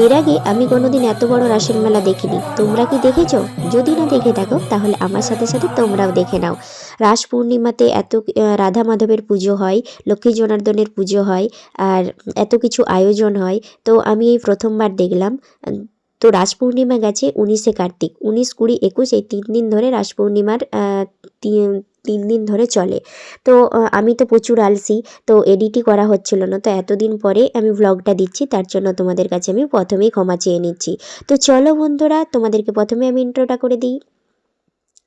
এর আগে আমি কোনোদিন এত বড় রাসের মেলা দেখিনি। তোমরা কি দেখেছ? যদি না দেখে থাকো, তাহলে আমার সাথে সাথে তোমরাও দেখে নাও। রাস পূর্ণিমাতে এত রাধা মাধবের পুজো হয়, লক্ষ্মী জনার্দনের পুজো হয়, আর এত কিছু আয়োজন হয়। তো আমি এই প্রথমবার দেখলাম। তো রাস পূর্ণিমা গেছে উনিশে কার্তিক। উনিশ কুড়ি একুশ এই তিন দিন ধরে রাস পূর্ণিমার তিন- দিন ধরে চলে। তো আমি তো প্রচুর আলসি, তো এডিটই করা হচ্ছিল না। তো এতদিন পরে আমি ব্লগটা দিচ্ছি, তার জন্য তোমাদের কাছে আমি প্রথমেই ক্ষমা চেয়ে নিচ্ছি। তো চলো বন্ধুরা, তোমাদেরকে প্রথমে আমি ইন্ট্রোটা করে দিই।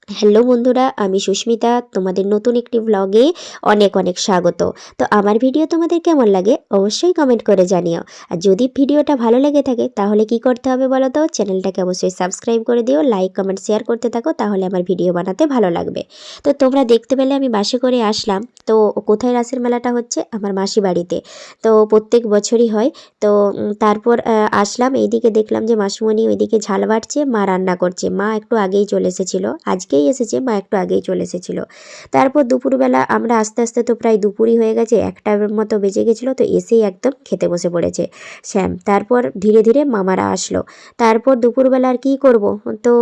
হ্যালো বন্ধুরা, আমি সুস্মিতা। তোমাদের নতুন একটি ভ্লগে অনেক অনেক স্বাগত। তো আমার ভিডিও তোমাদের কেমন লাগে অবশ্যই কমেন্ট করে জানিও। আর যদি ভিডিওটা ভালো লেগে থাকে, তাহলে কি করতে হবে বলো তো? চ্যানেলটাকে অবশ্যই সাবস্ক্রাইব করে দিও লাইক কমেন্ট শেয়ার করতে থাকো, তাহলে আমার ভিডিও বানাতে ভালো লাগবে। তো তোমরা দেখতে পেলে আমি বাসে করে আসলাম। তো কোথায় রাসের মেলাটা হচ্ছে? আমার মাসি বাড়িতে। তো প্রত্যেক বছরই হয়। তো তারপর আসলাম। এইদিকে দেখলাম যে মাসিমণি ওইদিকে ঝাল বাড়ছে মা রান্না করছে। মা একটু আগেই চলে এসেছিল। আজকেই এসেছে মা একটু আগেই চলে এসেছিল। তারপর দুপুরবেলা আমরা আস্তে আস্তে তো প্রায় দুপুরই হয়ে গেছে একটার মতো বেজে গেছিল তো এসেই একদম খেতে বসে পড়েছে শ্যাম। তারপর ধীরে ধীরে মামারা আসলো। তারপর দুপুরবেলা আর কী করব? তো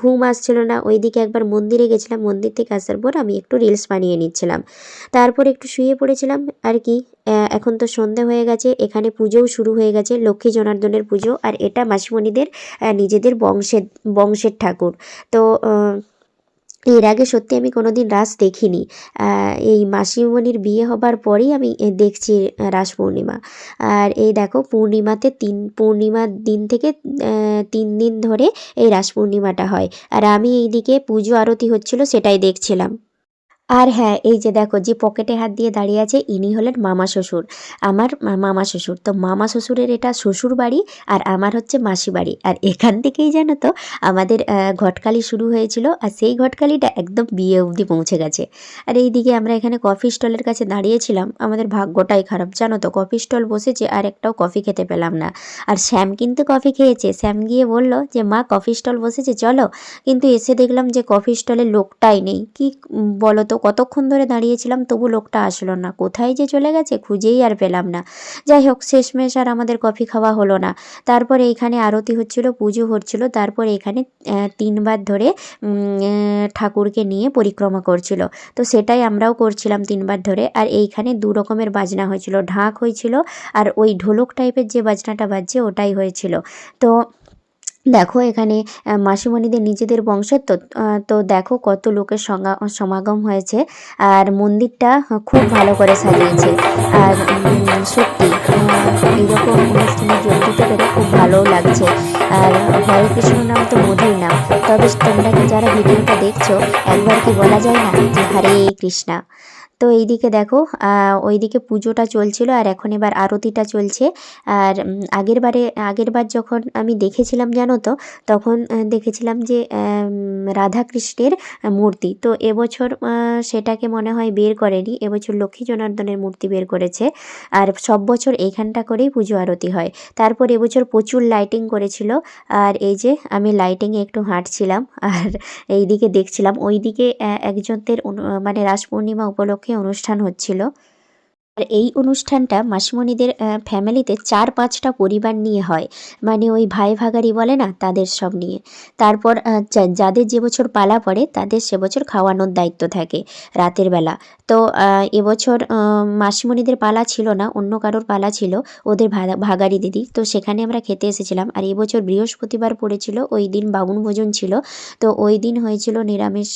ঘুম আসছিল না। ওইদিকে একবার মন্দিরে গেছিলাম। মন্দির থেকে আসার পর আমি একটু রিলস বানিয়ে নিচ্ছিলাম। তারপর একটু শুয়ে পড়েছিলাম আর কি। এখন তো সন্ধে হয়ে গেছে, এখানে পুজোও শুরু হয়ে গেছে, লক্ষ্মী জনার্দনের পুজো, আর এটা মাসিমণিদের নিজেদের বংশের বংশের ঠাকুর। তো এর আগে সত্যি আমি কোনো দিন রাস দেখিনি। এই মাসিমণির বিয়ে হবার পরেই আমি দেখছি রাস পূর্ণিমা। আর এই দেখো, পূর্ণিমাতে তিন, পূর্ণিমার দিন থেকে তিন দিন ধরে এই রাস পূর্ণিমাটা হয়। আর আমি এইদিকে পুজো আরতি হচ্ছিল, সেটাই দেখছিলাম। আর হ্যাঁ এই যে দেখো, যে পকেটে হাত দিয়ে দাঁড়িয়ে আছে, ইনি হলেন মামা শ্বশুর। আমার মামা শ্বশুর। তো মামা শ্বশুরের এটা শ্বশুর বাড়ি আর আমার হচ্ছে মাসি বাড়ি। আর এখান থেকেই জানো তো, আমাদের ঘটকালি শুরু হয়েছিল আর সেই ঘটকালিটা একদম বিয়ে অবধি পৌঁছে গেছে। আর এইদিকে আমরা এখানে কফি স্টলের কাছে দাঁড়িয়েছিলাম। আমাদের ভাগ্যটাই খারাপ, জানো তো, কফি স্টল বসেছে আর একটাও কফি খেতে পেলাম না। আর শ্যাম কিন্তু কফি খেয়েছে। শ্যাম গিয়ে বলল যে, মা, কফি স্টল বসেছে, চলো। কিন্তু এসে দেখলাম যে, কফি স্টলের লোকটাই নেই। কি বলো তো কতক্ষণ ধরে দাঁড়িয়েছিলাম তবু লোকটা আসলো না। কোথায় যে চলে গেছে খুঁজেই আর পেলাম না। যাই হোক, শেষমেশ আর আমাদের কফি খাওয়া হলো না। তারপরে এইখানে আরতি হচ্ছিল, পুজো হচ্ছিল, তারপর এখানে তিনবার ধরে ঠাকুরকে নিয়ে পরিক্রমা করছিল। তো সেটাই আমরাও করছিলাম তিনবার ধরে। আর এইখানে দু রকমের বাজনা হয়েছিল। ঢাক হয়েছিল আর ওই ঢোলক টাইপের যে বাজনাটা বাজছে ওটাই হয়েছিল। তো দেখো এখানে মাসিমণিদের নিজেদের বংশের তো তো দেখো কত লোকের সমাগম হয়েছে। আর মন্দিরটা খুব ভালো করে সাজিয়েছে। আর সত্যি আহ, এইরকম অনুষ্ঠানে যোগ দিতে পেরে খুব ভালোও লাগছে। আর হরে কৃষ্ণ নাম তো মধুর নাম তবে তোমরা যারা ভিডিওটা দেখছ একবার কি বলা যায় না যে হরে কৃষ্ণা? তো এইদিকে দেখো ওইদিকে পুজোটা চলছিল আর এখন এবার আরতিটা চলছে। আর আগের বারে, আগের বার যখন আমি দেখেছিলাম জানো তো, তখন দেখেছিলাম যে রাধাকৃষ্ণের মূর্তি। তো এবছর সেটাকে মনে হয় বের করেনি, এবছর লক্ষ্মী জনার্দনের মূর্তি বের করেছে। আর সব বছর এইখানটা করেই পুজো আরতি হয়। তারপর এবছর প্রচুর লাইটিং করেছিল। আর এই যে, আমি লাইটিংয়ে একটু হাঁটছিলাম। আর এইদিকে দেখছিলাম, ওইদিকে একজনদের মানে রাস পূর্ণিমা উপলক্ষে অনুষ্ঠান হচ্ছিল। আর এই অনুষ্ঠানটা মাসিমণিদের ফ্যামিলিতে চার পাঁচটা পরিবার নিয়ে হয়। মানে ওই ভাই ভাগারি বলে না, তাদের সব নিয়ে। তারপর যাদের যে বছর পালা পড়ে, তাদের সে বছর খাওয়ানোর দায়িত্ব থাকে রাতের বেলা। তো এবছর মাসিমণিদের পালা ছিল না, অন্য কারোর পালা ছিল, ওদের ভাগারি দিদি। তো সেখানে আমরা খেতে এসেছিলাম। আর এবছর বৃহস্পতিবার পড়েছিল, ওই দিন বাবুন ভোজন ছিল। তো ওই দিন হয়েছিল নিরামিষ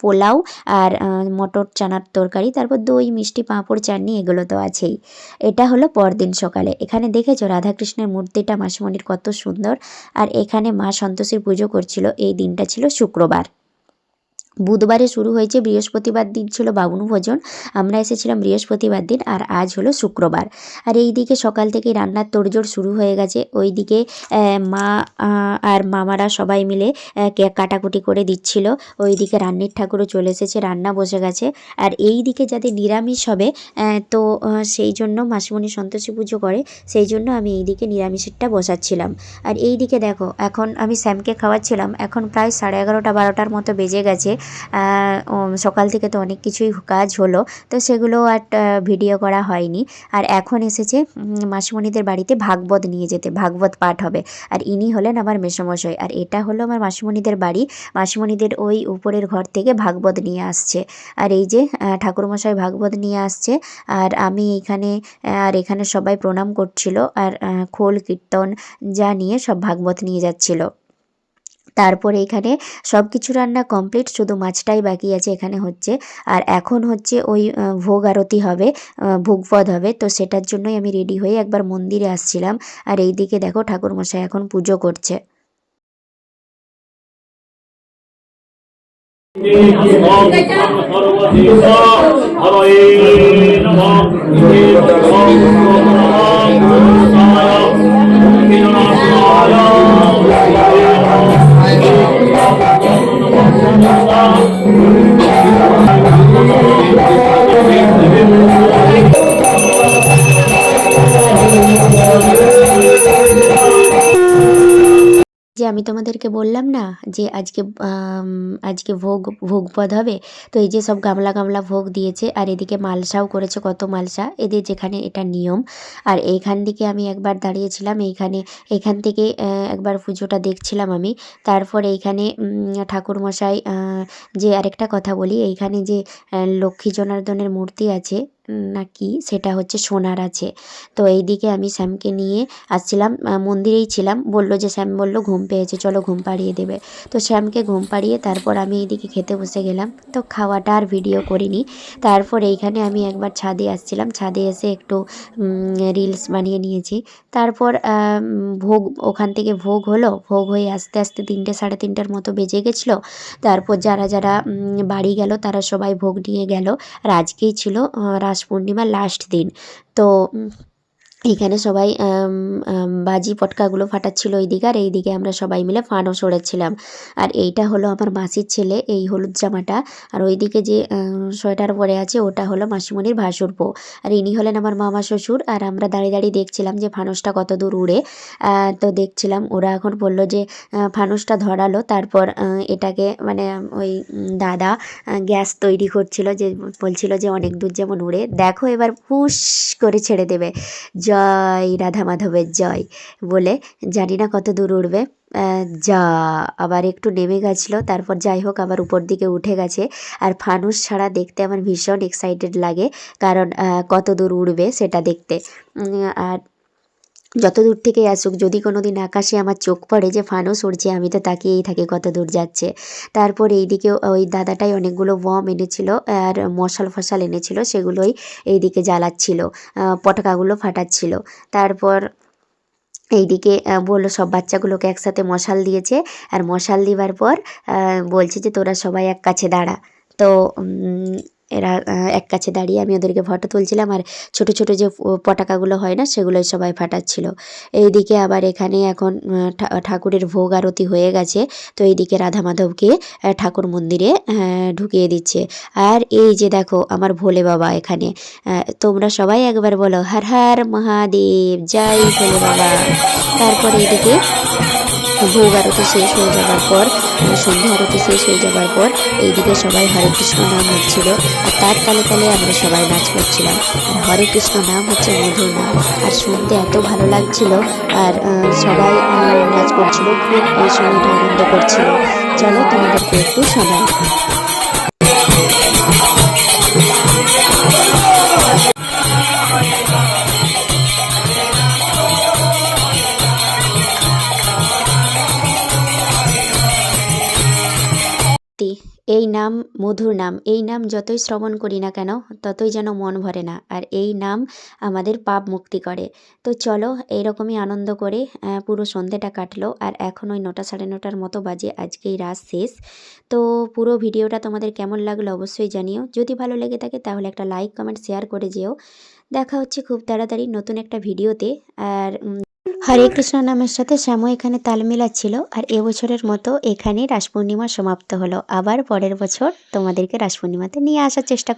পোলাও আর মটর চানার তরকারি, তারপর দই, মিষ্টি, পাঁপড়, চাটনি, এগুলো তো আছেই। এটা হলো পরদিন সকালে। এখানে দেখেছ রাধাকৃষ্ণের মূর্তিটা মাসিমণির কত সুন্দর। আর এখানে মা সন্তোষীর পুজো করছিল। এই দিনটা ছিল শুক্রবার। বুধবারে শুরু হয়েছে বৃহস্পতিবার দিন ছিল বাবুন ভোজন। আমরা এসেছিলাম বৃহস্পতিবার দিন আর আজ হলো শুক্রবার। আর এই দিকে সকাল থেকে রান্নার তোড়জোড় শুরু হয়ে গেছে। ওইদিকে আহ, মা আর মামারা সবাই মিলে কেক কাটাকুটি করে দিচ্ছিল। ওইদিকে রান্নির ঠাকুরও চলে এসেছে রান্না বসে গেছে। আর এই দিকে যাতে নিরামিষ হবে তো সেই জন্য মাসিমণি সন্তোষী পুজো করে সেই জন্য আমি এই দিকে নিরামিষেরটা বসাচ্ছিলাম। আর এই দিকে দেখো এখন আমি স্যামকে খাওয়াচ্ছিলাম। এখন প্রায় সাড়ে এগারোটা বারোটার মতো বেজে গেছে। সকাল থেকে তো অনেক কিছুই কাজ হলো, তো সেগুলো আর ভিডিও করা হয়নি। আর এখন এসেছে মাসিমণিদের বাড়িতে ভাগবত নিয়ে যেতে, ভাগবত পাঠ হবে। আর ইনি হলেন আমার মেসমশাই। আর এটা হলো আমার মাসিমণিদের বাড়ি। মাসিমণিদের ওই উপরের ঘর থেকে ভাগবত নিয়ে আসছে। আর এই যে ঠাকুরমশাই ভাগবত নিয়ে আসছে, আর আমি এখানে, আর এখানে সবাই প্রণাম করছিল, আর খোল, কীর্তন যা নিয়ে সব ভাগবত নিয়ে যাচ্ছিল। তারপরে এখানে সব কিছু রান্না কমপ্লিট শুধু মাছটাই বাকি আছে এখানে হচ্ছে আর এখন হচ্ছে ওই ভোগ আরতি হবে ভোগপদ হবে তো সেটার জন্যই আমি রেডি হয়ে একবার মন্দিরে আসছিলাম আর এই দিকে দেখো ঠাকুরমশাই এখন পুজো করছে যে আমি তোমাদেরকে বললাম না যে আজকে আজকে ভোগ, ভোগপদ হবে, তো এই যে সব গামলা গামলা ভোগ দিয়েছে, আর এদিকে মালসাও করেছে, কত মালসা এদের যেখানে এটা নিয়ম। আর এইখান থেকে আমি একবার দাঁড়িয়েছিলাম, এইখানে এখান থেকে একবার পুজোটা দেখছিলাম আমি। তারপর এইখানে ঠাকুরমশাই যে আরেকটা কথা বলি, এইখানে যে লক্ষ্মী জনার্দনের মূর্তি আছে উম, না কি সেটা হচ্ছে সোনার আছে। তো এইদিকে আমি শ্যামকে নিয়ে আসছিলাম মন্দিরেই ছিলাম। বলল যে শ্যাম বলল ঘুম পেয়েছে চলো ঘুম পাড়িয়ে দেবে। তো শ্যামকে ঘুম পাড়িয়ে তারপর আমি এইদিকে খেতে বসে গেলাম। তো খাওয়াটা আর ভিডিও করিনি। তারপর এইখানে আমি একবার ছাদে আসছিলাম। ছাদে এসে একটু রিলস বানিয়ে নিয়েছি। তারপর ভোগ ওখান থেকে ভোগ হলো। ভোগ হয়ে আস্তে আস্তে তিনটে সাড়ে তিনটার মতো বেজে গেছিল। তারপর যারা যারা বাড়ি গেল তারা সবাই ভোগ নিয়ে গেল। আর আজকেই ছিল রাস পূর্ণিমার লাস্ট দিন। তো উম, এইখানে সবাই বাজি পটকাগুলো ফাটাচ্ছিল এইদিকে আর এইদিকে আমরা সবাই মিলে ফানও সরেছিলাম। আর এইটা হলো আমার মাসির ছেলে এই হলুদ জামাটা। আর ওইদিকে যে সোয়েটার পরে আছে ওটা হলো মাসিমণির ভাসুর পো আর ইনি হলেন আমার মামা শ্বশুর আর আমরা দাঁড়িয়ে দাঁড়িয়ে দেখছিলাম যে ফানুসটা কত দূর উড়ে। তো দেখছিলাম ওরা এখন বলল যে ফানুসটা ধরালো তারপর এটাকে মানে ওই দাদা গ্যাস তৈরি করছিল যে বলছিল যে অনেক দূর যেমন উড়ে দেখো এবার ফুস করে ছেড়ে দেবে। জয়, রাধা মাধবের জয় বলে জানি না কত দূর উঠবে যা, আবার একটু নেমে গেছিল, তারপর যাই হোক আবার উপর দিকে উঠে গেছে। আর ফানুস ছাড়া দেখতে আমার ভীষণ এক্সাইটেড লাগে, কারণ কত দূর উড়বে সেটা দেখতে। আর যত দূর থেকে আসুক, যদি কোনো দিন আকাশে আমার চোখ পড়ে যে ফানুস উড়ছে আমি তো তাকিয়েই থাকি কত দূর যাচ্ছে। তারপর এইদিকে ওই দাদাটাই অনেকগুলো বম এনেছিল, আর মশাল ফশাল এনেছিল, সেগুলোই এইদিকে জ্বালাচ্ছিল পটাকাগুলো ফাটাচ্ছিল। তারপর এইদিকে বলল সব বাচ্চাগুলোকে একসাথে মশাল দিয়েছে, আর মশাল দিবার পর বলছে যে তোরা সবাই এক কাছে দাঁড়া। তো এরা এক কাছে দাঁড়িয়ে আমি ওদেরকে ফটো তুলছিলাম আর ছোট ছোট যে পটাকাগুলো হয় না সেগুলোই সবাই ফাটাচ্ছিল। এইদিকে আবার এখানে এখন ঠাকুরের ভোগ আরতি হয়ে গেছে। তো এইদিকে রাধা মাধবকে ঠাকুর মন্দিরে ঢুকিয়ে দিচ্ছে। আর এই যে দেখো আমার ভোলে বাবা এখানে তোমরা সবাই একবার বলো, হর হর মহাদেব, জয় ভোলে বাবা। তারপরে এদিকে ভোগ আরতি শেষ হয়ে যাওয়ার পর সন্ধ্যা আরতি শেষ হয়ে যাওয়ার পর, এইদিকে সবাই হরে কৃষ্ণ নাম হচ্ছিল। আর তার তালে তালে আমরা সবাই নাচ করছিলাম। আর হরে কৃষ্ণ নাম হচ্ছে মধুর নাম। আর শুনতে এত ভালো লাগছিল। আর সবাই নাচ করছিল, খুব এই আনন্দ করছিল। চলো তোমাদেরকে একটু শোনাই। এই নাম মধুর নাম, এই নাম যতই শ্রবণ করি না কেন, ততই যেন মন ভরে না। আর এই নাম আমাদের পাপ মুক্তি করে। তো চলো, এইরকমই আনন্দ করে পুরো সন্ধেটা কাটলো। আর এখন ওই নটা সাড়ে নটার মতো বাজে, আজকেই রাত শেষ। তো পুরো ভিডিওটা তোমাদের কেমন লাগল অবশ্যই জানিও। যদি ভালো লেগে থাকে তাহলে একটা লাইক, কমেন্ট, শেয়ার করে যেও। দেখা হচ্ছে খুব তাড়াতাড়ি নতুন একটা ভিডিওতে। আর হরে কৃষ্ণ নামের সাথে শ্যামু এখানে তাল মিলাচ্ছিল, আর এবছরের মতো এখানে রাস পূর্ণিমা সমাপ্ত হলো। আবার পরের বছর তোমাদেরকে রাস পূর্ণিমাতে নিয়ে আসার চেষ্টা